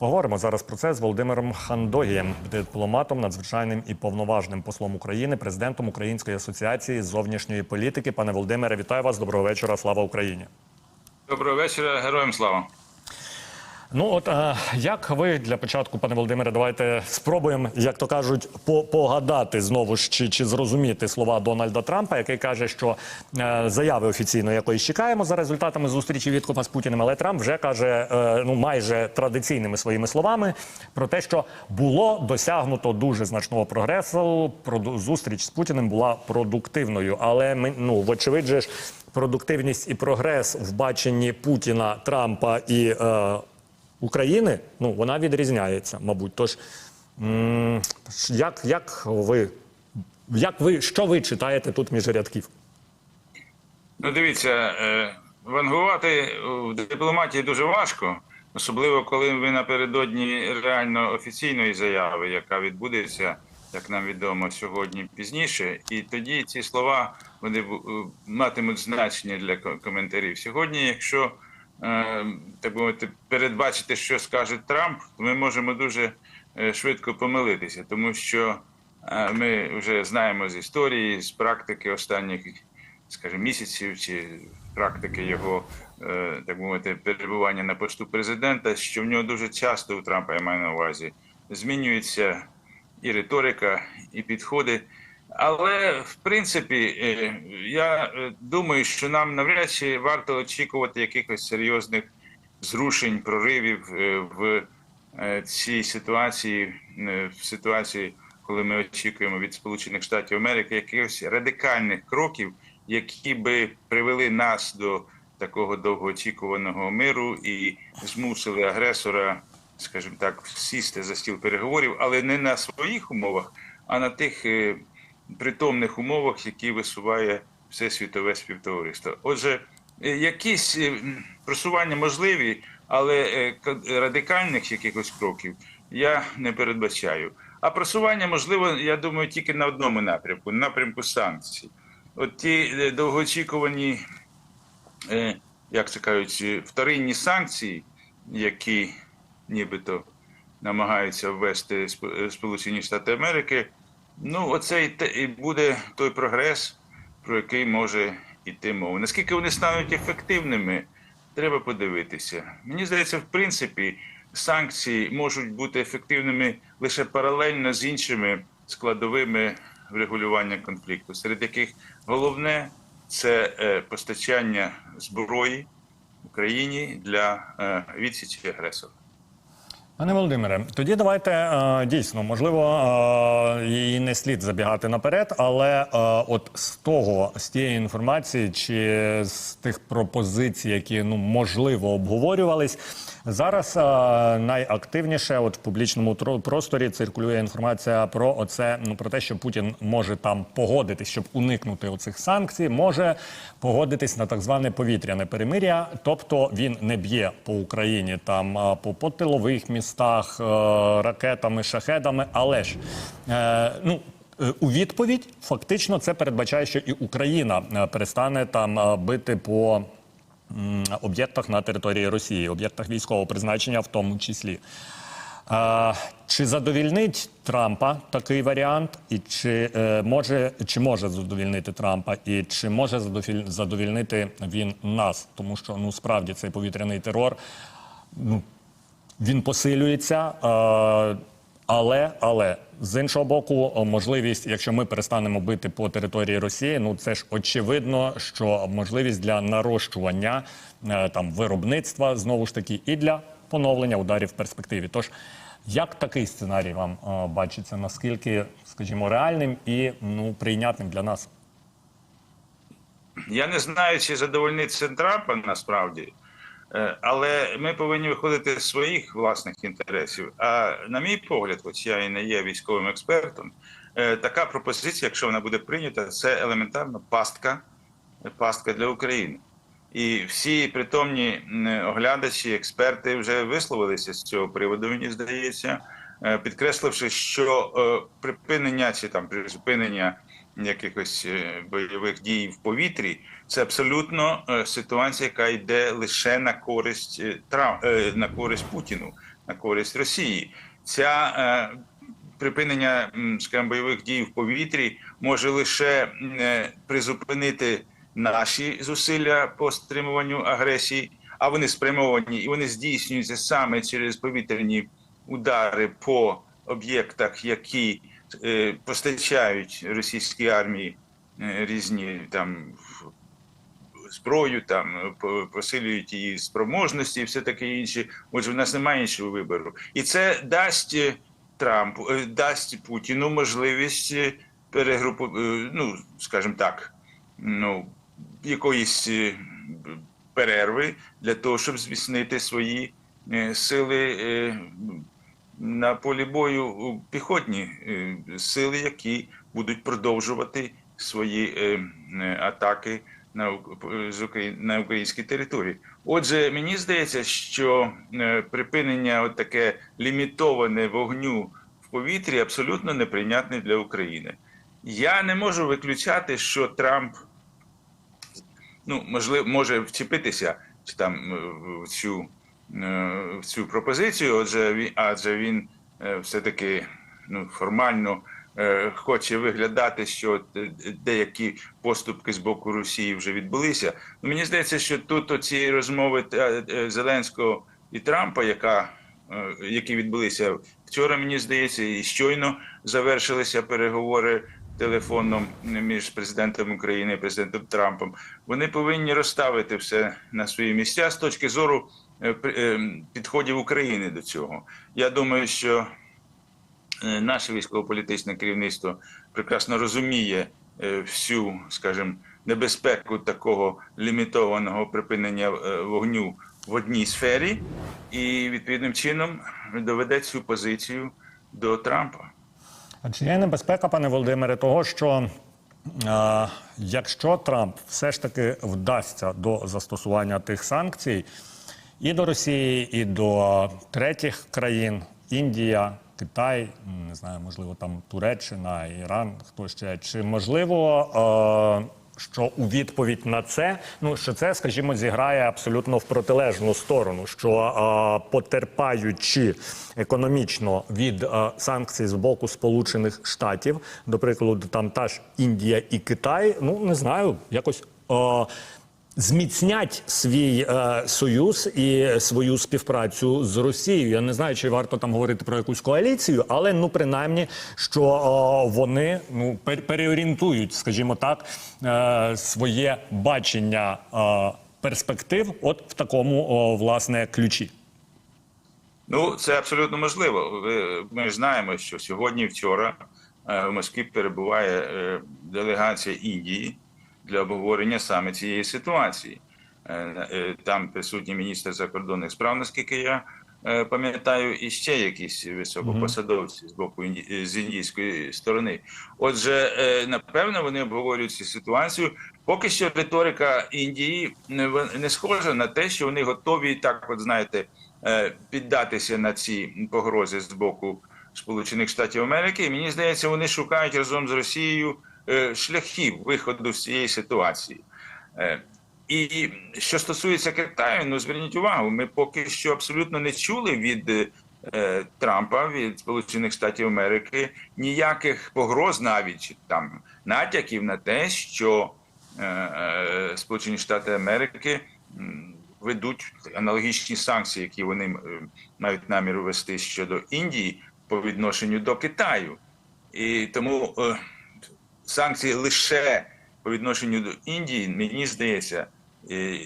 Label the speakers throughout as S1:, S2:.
S1: Поговоримо зараз про це з Володимиром Хандогієм, дипломатом, надзвичайним і повноважним послом України, президентом Української асоціації зовнішньої політики. Пане Володимире, вітаю вас. Доброго вечора. Слава Україні.
S2: Доброго вечора, героям слава.
S1: Ну от е, як ви для початку, пане Володимире, давайте спробуємо, як то кажуть, по погадати знову ж чи, чи зрозуміти слова Дональда Трампа, який каже, що е, заяви офіційно якоїсь чекаємо за результатами зустрічі Віткофа з Путіним, але Трамп вже каже, е, ну майже традиційними своїми словами про те, що було досягнуто дуже значного прогресу. Проду- зустріч з Путіним була продуктивною, але ми ну вочевидь же ж продуктивність і прогрес в баченні Путіна, Трампа і. Е, України, ну вона відрізняється, мабуть. Тож як, як ви, як ви, що ви читаєте тут між рядків?
S2: Ну, дивіться, е, вангувати в дипломатії дуже важко, особливо коли ви напередодні реально офіційної заяви, яка відбудеться, як нам відомо, сьогодні пізніше. І тоді ці слова вони е, матимуть значення для коментарів. Сьогодні, якщо так би мовити, передбачити, що скаже Трамп, ми можемо дуже е, швидко помилитися, тому що е, ми вже знаємо з історії, з практики останніх скажімо, місяців чи практики його, е, так мовити, перебування на посту президента, що в нього дуже часто у Трампа, я маю на увазі, змінюється і риторика, і підходи. Але в принципі, е, я е, думаю, що нам навряд чи варто очікувати якихось серйозних зрушень, проривів е, в цій ситуації, в ситуації, коли ми очікуємо від Сполучених Штатів Америки якихось радикальних кроків, які би привели нас до такого довгоочікуваного миру і змусили агресора, скажімо так, сісти за стіл переговорів, але не на своїх умовах, а на тих притомних умовах, які висуває все світове співтовариство. Отже, е, якісь е, просування можливі, але е, радикальних якихось кроків я не передбачаю. А просування можливо, я думаю, тільки на одному напрямку напрямку санкцій. От ті довгоочікувані, як це кажуть, вторинні санкції, які нібито намагаються ввести Сп- Сполучені Штати Америки. Ну, оце і буде той прогрес, про який може йти мова. Наскільки вони стануть ефективними, треба подивитися. Мені здається, в принципі, санкції можуть бути ефективними лише паралельно з іншими складовими врегулювання конфлікту, серед яких головне це е, постачання зброї Україні для е, відсічі агресора.
S1: Пане Володимире, тоді давайте е, дійсно, можливо, її не слід забігати наперед, але е, от з того, з тієї інформації чи з тих пропозицій, які ну можливо обговорювались, зараз е, найактивніше, от в публічному просторі циркулює інформація про оце, ну про те, що Путін може там погодитись, щоб уникнути оцих санкцій, може погодитись на так зване повітряне перемир'я, тобто він не б'є по Україні там по, по тилових містах е, ракетами, шахедами, але ж е, ну. е, У відповідь фактично це передбачає, що і Україна перестане там бити по об'єктах на території Росії, об'єктах військового призначення, в тому числі. Чи задовільнить Трампа такий варіант, і чи е, може чи може задовільнити Трампа, і чи може задовіль- задовільнити він нас? Тому що ну справді цей повітряний терор ну, він посилюється. Але, але з іншого боку, можливість, якщо ми перестанемо бити по території Росії, ну це ж очевидно, що можливість для нарощування е, там виробництва знову ж таки і для поновлення ударів в перспективі. Тож як такий сценарій вам е, бачиться? Наскільки, скажімо, реальним і ну прийнятним для нас?
S2: Я не знаю, чи задовольнить це Трампа насправді, але ми повинні виходити з своїх власних інтересів. А на мій погляд, хоч я і не є військовим експертом, е, така пропозиція, якщо вона буде прийнята, це елементарно пастка, пастка для України. І всі притомні оглядачі, експерти вже висловилися з цього приводу, мені здається, е, підкресливши, що е, припинення чи там призупинення якихось е, бойових дій в повітрі це абсолютно е, ситуація, яка йде лише на користь е, е, на користь Путіну. на користь Росії. Ця припинення скажімо, бойових дій в повітрі може лише призупинити наші зусилля по стримуванню агресії, а вони спрямовані і вони здійснюються саме через повітряні удари по об'єктах, які постачають російській армії е, різні там зброю, там е, посилюють її спроможності і все таке інше. Отже, в нас немає іншого вибору, і це дасть е, Трампу, е, дасть Путіну можливість е, перегрупу, е, ну скажімо так, ну якоїсь е, перерви для того, щоб зміцнити свої е, сили е, на полі бою піхотні е, сили, які будуть продовжувати свої е, е, атаки на, українській території. Отже, мені здається, що припинення от таке лімітоване вогню в повітрі абсолютно неприйнятне для України. Я не можу виключати, що Трамп ну, можливо, може вчепитися там в цю, цю пропозицію, отже, адже він е, все-таки ну, формально е, хоче виглядати, що деякі поступки з боку Росії вже відбулися. Ну, мені здається, що тут оці розмови е, е, Зеленського і Трампа, яка, е, які відбулися вчора, мені здається, і щойно завершилися переговори телефоном між президентом України і президентом Трампом. Вони повинні розставити все на свої місця з точки зору е, е, підходів України до цього. Я думаю, що е, наше військово-політичне керівництво прекрасно розуміє е, всю, скажімо, небезпеку такого лімітованого припинення е, вогню в одній сфері, і відповідним чином доведе цю позицію до Трампа.
S1: А чи є небезпека, пане Володимире, того, що е, якщо Трамп все ж таки вдасться до застосування тих санкцій і до Росії, і до третіх країн, Індія, Китай, не знаю, можливо, там Туреччина, Іран, хто ще, чи можливо. Е, що у відповідь на це, ну що це, скажімо, зіграє абсолютно в протилежну сторону, що е, потерпаючи економічно від е, санкцій з боку Сполучених Штатів, до прикладу, там та ж Індія і Китай, ну не знаю, якось. Зміцнять свій е, союз і свою співпрацю з Росією. Я не знаю, чи варто там говорити про якусь коаліцію, але ну принаймні, що е, вони ну пер- переорієнтують, скажімо так, е, своє бачення е, перспектив, от в такому о, власне ключі.
S2: Ну, це абсолютно можливо. Ми знаємо, що сьогодні, вчора е, в Москві перебуває е, делегація Індії для обговорення саме цієї ситуації. Е, е, Там присутній міністр закордонних справ, наскільки я е, пам'ятаю, і ще якісь високопосадовці з боку з індійської сторони. Отже, напевно, вони обговорюють цю ситуацію. Поки що риторика Індії не схожа на те, що вони готові так, от знаєте, піддатися на ці погрози з боку Сполучених Штатів Америки. І мені здається, вони шукають разом з Росією шляхів виходу з цієї ситуації. Е, І що стосується Китаю, ну зверніть увагу, ми поки що абсолютно не чули від е, Трампа, від Сполучених Штатів Америки ніяких погроз, навіть там натяків на те, що е, е, Сполучені Штати Америки ведуть аналогічні санкції, які вони е, мають намір ввести щодо Індії по відношенню до Китаю. І тому е, санкції лише по відношенню до Індії, мені здається, е,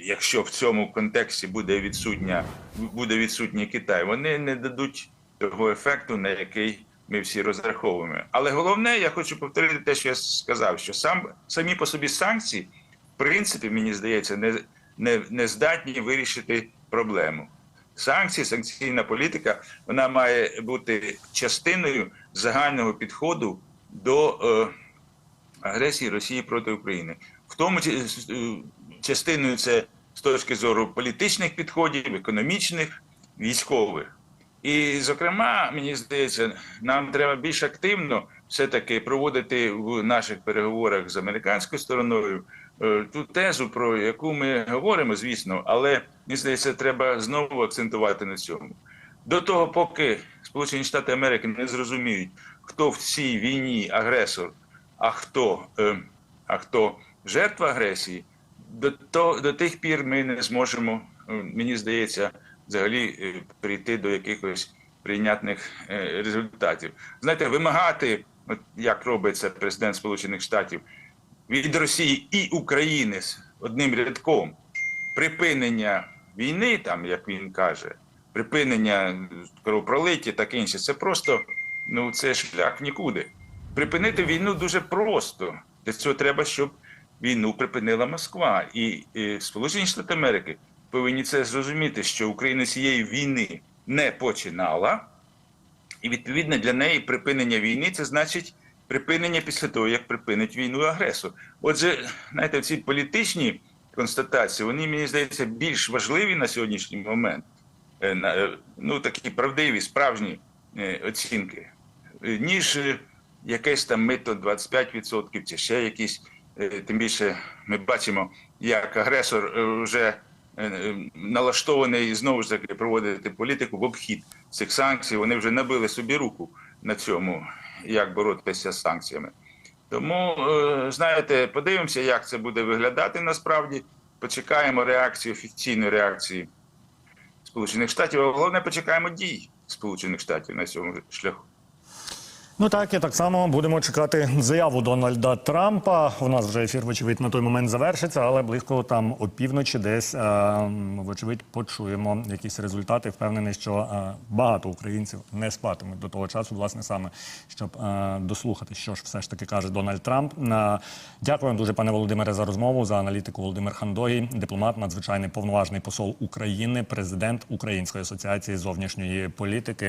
S2: якщо в цьому контексті буде відсутня буде відсутній Китай, вони не дадуть того ефекту, на який ми всі розраховуємо. Але головне, я хочу повторити те, що я сказав, що сам самі по собі санкції, в принципі, мені здається, не, не, не здатні вирішити проблему. Санкції, санкційна політика, вона має бути частиною загального підходу до е, агресії Росії проти України. В тому числі е, частиною це з точки зору політичних підходів, економічних, військових. І, зокрема, мені здається, нам треба більш активно все-таки проводити в наших переговорах з американською стороною е, ту тезу, про яку ми говоримо, звісно, але мені здається, треба знову акцентувати на цьому. До того, поки Сполучені Штати Америки не зрозуміють, хто в цій війні агресор, а хто, е, а хто жертва агресії, до, то, до тих пір ми не зможемо, е, мені здається, взагалі е, прийти до якихось прийнятних е, результатів. Знаєте, вимагати, от як робить це президент Сполучених Штатів, від Росії і України з одним рядком припинення війни, там як він каже, припинення кровопролиття, таке інше, це просто ну це шлях нікуди. Припинити війну дуже просто. Для цього треба, щоб війну припинила Москва. І, і Сполучені Штати Америки повинні це зрозуміти, що Україна цієї війни не починала, і відповідно для неї припинення війни це значить припинення після того, як припинить війну агресор. Отже, знаєте, ці політичні констатації, вони, мені здається, більш важливі на сьогоднішній момент, е, е, ну такі правдиві, справжні е, оцінки, ніж е, якесь там мито 25% чи ще якісь. Е, Тим більше ми бачимо, як агресор е, вже налаштований знову ж таки проводити політику в обхід цих санкцій. Вони вже набили собі руку на цьому, як боротися з санкціями. Тому, знаєте, подивимося, як це буде виглядати насправді. Почекаємо реакції, офіційної реакції Сполучених Штатів, а головне почекаємо дій Сполучених Штатів на цьому шляху.
S1: Ну так і так само будемо чекати заяву Дональда Трампа. У нас вже ефір, вочевидь, на той момент завершиться, але близько там опівночі десь, е, вочевидь, почуємо якісь результати. Впевнений, що е, багато українців не спатимуть до того часу, власне, саме щоб е, дослухати, що ж все ж таки каже Дональд Трамп. Е, Дякую дуже, пане Володимире, за розмову. За аналітику Володимир Хандогій, дипломат, надзвичайний повноважний посол України, президент Української асоціації зовнішньої політики.